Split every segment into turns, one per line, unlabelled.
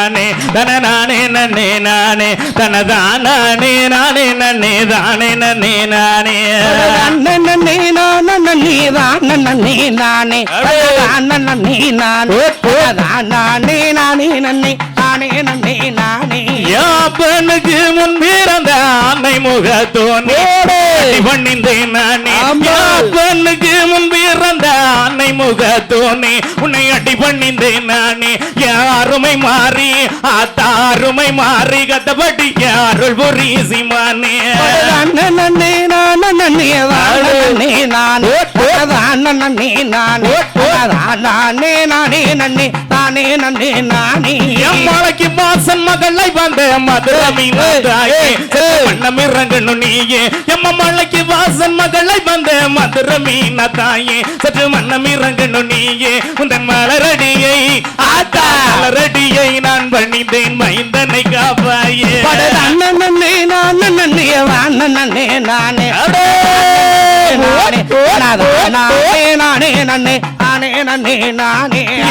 நானே தன நானே நன்னே நானே தனதானே நானே நன்னே தானே நன்னே நானே.
நன்னே நானே நானே நானே நானே நானே நானே நன்னே நானே நன்னே நானே.
யாப்பனுக்கு முன் பிறந்த அன்னை முகத்தோனே பண்ணிந்தேன் நானே. யாப்பனுக்கு முன் பிறந்த அன்னை முகத்தோனே உன்னை அடி பண்ணிந்தேன் நானே யாருமை மாறி ஆத்தாருமை மாறி கத்தபடி யாருள் புரிசி மானே
நன்னே நானே நானே நானே நானே நானே நானே நானே நன்னே நானே நன்னே நானே.
எம்மாளைக்கு வாசன் மகளை வந்த மதுரமி தாயே மன்னம் இறங்கணும் நீயே. எம்மம்மாளைக்கு வாசன் மகளை வந்த மதுரமி தாயே சற்று மன்னம் இறங்கணும் நீயே. உந்தன் மலரடியை ஆத்தா. மலரடியை நான் பண்ணித்தேன் மைந்தனை காப்பாயே.
நன்னே நானே நன்னே நானே நானே
அடே!
நன்னே நானே.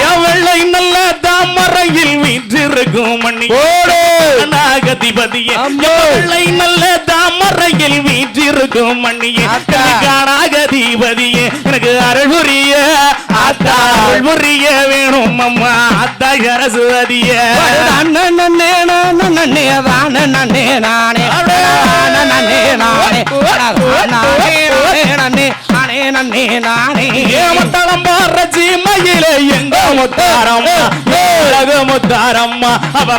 எவளை நல்ல தாமரையில் வீற்றிருக்கும் நாகதிபதியே. எவளை நல்ல தாமரையில் வீற்றிருக்கும் மணியே
ஆத்தா.
காணாகதிபதியே எனக்கு அருள் புரிய ஆத்தா அருள் புரிய வேணும் அம்மா ஆத்தா
நன்னே நன்னே நன்னே நானே நன்னே நானே நன்னே நானே
முத்தாரம்மா. அழகு முத்தாரம்மா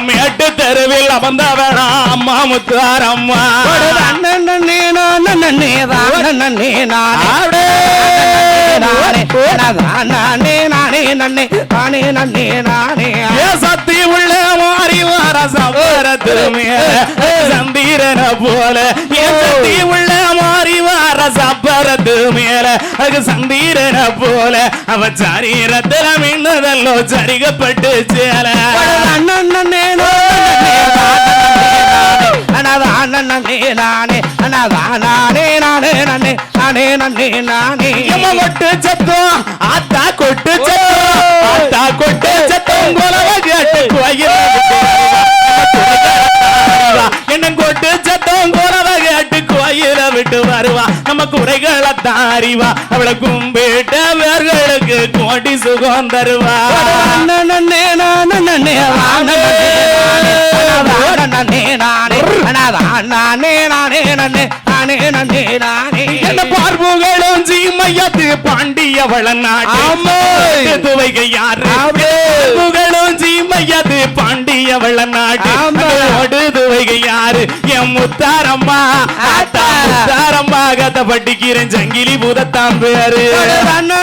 மேட்டு தெருவில் அவந்தவனா அம்மா முத்தாரம்மா. சத்தி உள்ள மாறி வார சவரத்து மேல சந்தீரன போல. என் சத்தி உள்ள மாறி மேல சப்பரத்து மேல அது சந்தீரன போல அவ சரீரத்துல மின்னதல்லோ சரிகப்பட்டு சேல கொட்டு சத்தம் ஆத்தா கொட்டு சத்தம் ஆத்தா கொட்டு சத்தம் கோயில நம்ம குறைகளை தாரிவா. அவளை கும்பிட்டவர்களுக்கு கோடி சுகம் தருவா. என்ன பார்வுகளும் சீமையத்து பாண்டியவள நாட்டு துவைகை யாரு புகழும் சீமையது பாண்டியவள நாட்டு துவைகை யாரு? என் முத்தாரம்மா. தாரம்பா கத்த பட்டிக்கிறேன் சங்கிலி பூதத்தான் பேரு
நானே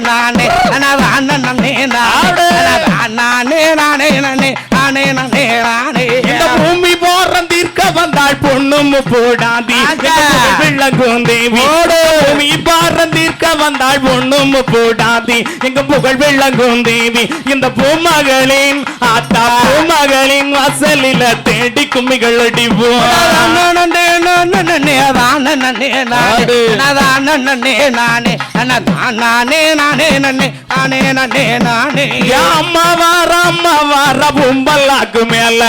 நானே நானே நானே நானே நானே
பொண்ணும் போடாதி. விளங்கும் தேவி பூமி பாரம் தீர்க்க வந்தாள் பொண்ணும் போடாதி எங்க புகழ் விளங்கும் தேவி இந்த பூமகளின் ஆத்தா பூமகளின் வாசலில தேடி கும்மிகள் நானே தானே நானே நானே நானே நானே நானே நன்னே நானே நன்னே நானே அம்மா வார அம்மா வார பொம்பல்லாக்கு மேல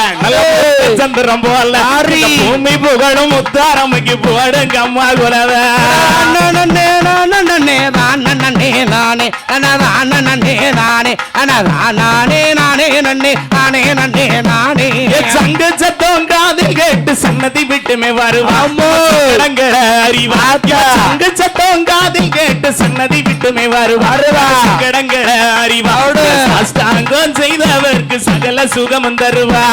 சந்திரம் போல பூமி புகழும் முத்தாரமைக்கு போடுங்க அம்மா குறத நானே நானே நானே
நானே நானே நானே நானே நானே நானே நன்னே நானே நன்னே நானே.
சங்க சத்தோண்டாது கேட்டு சன்னதி விட்டுமே வருவாமோ இடங்கள அறிவாத்தியா சங்க சத்தம் காதில் கேட்டு சன்னதி விட்டுமே வருவாருவா இடங்கள அறிவாடு அஷ்டாங்கம் செய்தவர்க்கு சகல சுகமும் தருவா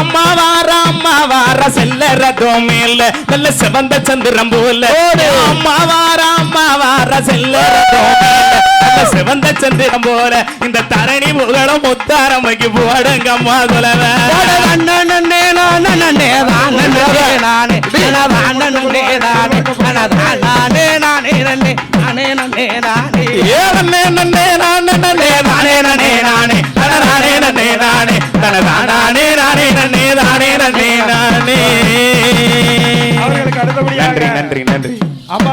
அம்மா வார அம்மா வார செல்ல ரதம் மேல நல்ல செவந்த சந்திரம் போல ஏ அம்மா வார அம்மா வார செல்ல ரதம் மேல நல்ல செவந்த சந்திரம் போல முத்தாரமைக்கு போடுங்க அம்மா குலவ ஏ செவந்த சந்திரம் போல இந்த தரணி முதலம் முத்தாரமைக்கு போடுங்கம்மா
தொலைவ
நன்றி நன்றி நன்றி.
அம்மா.